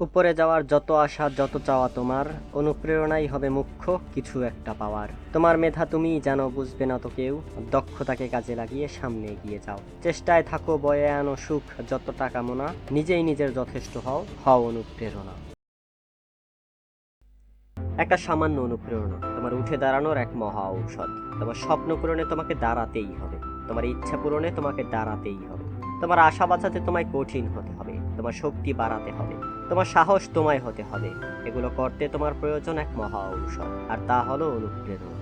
উপরে যাওয়ার যত আশা, যত চাওয়া তোমার, অনুপ্রেরণাই হবে মুখ্য, কিছু একটা পাওয়ার। তোমার মেধা তুমি জানো, বুঝবে না তো কেউ। দক্ষতাকে কাজে লাগিয়ে সামনে এগিয়ে যাও। চেষ্টায় থাকো, বয়ে আনো সুখ, যত টাকা মোনা, নিজেই নিজের যথেষ্ট হও হও অনুপ্রেরণা। একটা সামান্য অনুপ্রেরণা, তোমার উঠে দাঁড়ানোর এক মহা ঔষধ। তোমার স্বপ্ন পূরণে তোমাকে দাঁড়াতেই হবে। তোমার ইচ্ছা পূরণে তোমাকে দাঁড়াতেই হবে। তোমার আশা বাঁচাতে তোমায় কঠিন হতে হবে। তোমার শক্তি বাড়াতে হবে। তোমার সাহস তোমায় হতে হবে। এগুলো করতে তোমার প্রয়োজন এক মহা ঔষধ, আর তা হলো অনুপ্রেরণা।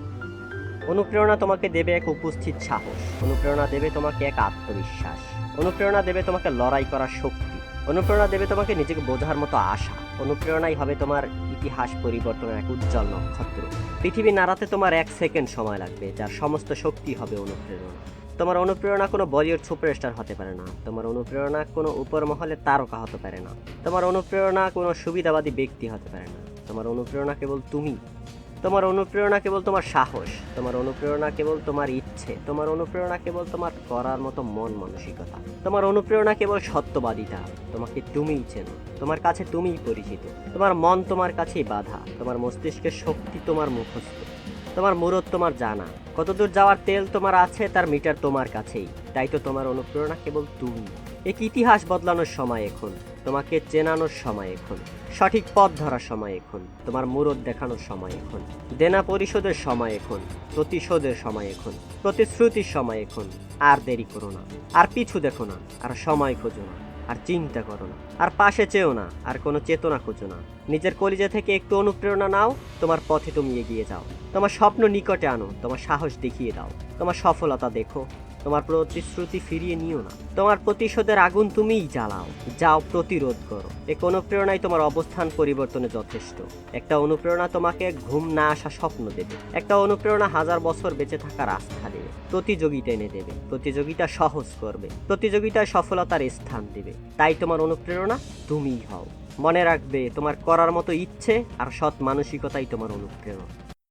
অনুপ্রেরণা তোমাকে দেবে এক উপস্থিত সাহস। অনুপ্রেরণা দেবে তোমাকে এক আত্মবিশ্বাস। অনুপ্রেরণা দেবে তোমাকে লড়াই করার শক্তি। অনুপ্রেরণা দেবে তোমাকে নিজেকে বোঝার মতো আশা। অনুপ্রেরণাই হবে তোমার ইতিহাস পরিবর্তনের এক উজ্জ্বল নক্ষত্র। পৃথিবী নাড়াতে তোমার এক সেকেন্ড সময় লাগবে, যার সমস্ত শক্তি হবে অনুপ্রেরণা। তোমার অনুপ্রেরণা কোনো বলিউড সুপারস্টার হতে পারে না। তোমার অনুপ্রেরণা কোনো উপর মহলে তারকা হতে পারে না। তোমার অনুপ্রেরণা কোনো সুবিধাবাদী ব্যক্তি হতে পারে না। তোমার অনুপ্রেরণা কেবল তুমি। তোমার অনুপ্রেরণা কেবল তোমার সাহস। তোমার অনুপ্রেরণা কেবল তোমার ইচ্ছে। তোমার অনুপ্রেরণা কেবল তোমার করার মতো মন মানসিকতা। তোমার অনুপ্রেরণা কেবল সত্যবাদিতা। তোমাকে তুমিই চেনো। তোমার কাছে তুমিই পরিচিত। তোমার মন তোমার কাছেই বাধা। তোমার মস্তিষ্কের শক্তি তোমার মুখস্থ। তোমার মুরত তোমার জানা। কতদূর যাওয়ার তেল তোমার আছে, তার মিটার তোমার কাছেই। তাই তো তোমার অনুপ্রেরণা কেবল তুমি। এক ইতিহাস বদলানোর সময় এখন, তোমাকে চেনানোর সময় এখন, সঠিক পথ ধরার সময় এখন, তোমার মুরত দেখানোর সময় এখন, দেনা পরিশোধের সময় এখন, প্রতিশোধের সময় এখন, প্রতিশ্রুতির সময় এখন। আর দেরি করো না, আর পিছু দেখো না, আর সময় খোঁজো না। আর চিন্তা করো না। আর পাশে চেও না, আর কোনো চেতনা খোঁজো না। নিজের কলিজা থেকে একটু অনুপ্রেরণা নাও, তোমার পথে তুমি এগিয়ে যাও। তোমার স্বপ্ন নিকটে আনো, তোমার সাহস দেখিয়ে দাও। তোমার সফলতা দেখো। তোমার প্রতিশ্রুতি ফিরিয়ে নিও না। তোমার প্রতিশোধের আগুন তুমিই জ্বালাও। যাও প্রতিরোধ করো। এক অনুপ্রেরণাই তোমার অবস্থান পরিবর্তনে যথেষ্ট। একটা অনুপ্রেরণা তোমাকে ঘুম না আসা স্বপ্ন দেবে। একটা অনুপ্রেরণা হাজার বছর বেঁচে থাকার আস্থা দেবে। প্রতিযোগিতা এনে দেবে। প্রতিযোগিতা সহজ করবে। প্রতিযোগিতায় সফলতার স্থান দেবে। তাই তোমার অনুপ্রেরণা তুমিই হও। মনে রাখবে, তোমার করার মতো ইচ্ছে আর সৎ মানসিকতাই তোমার অনুপ্রেরণা।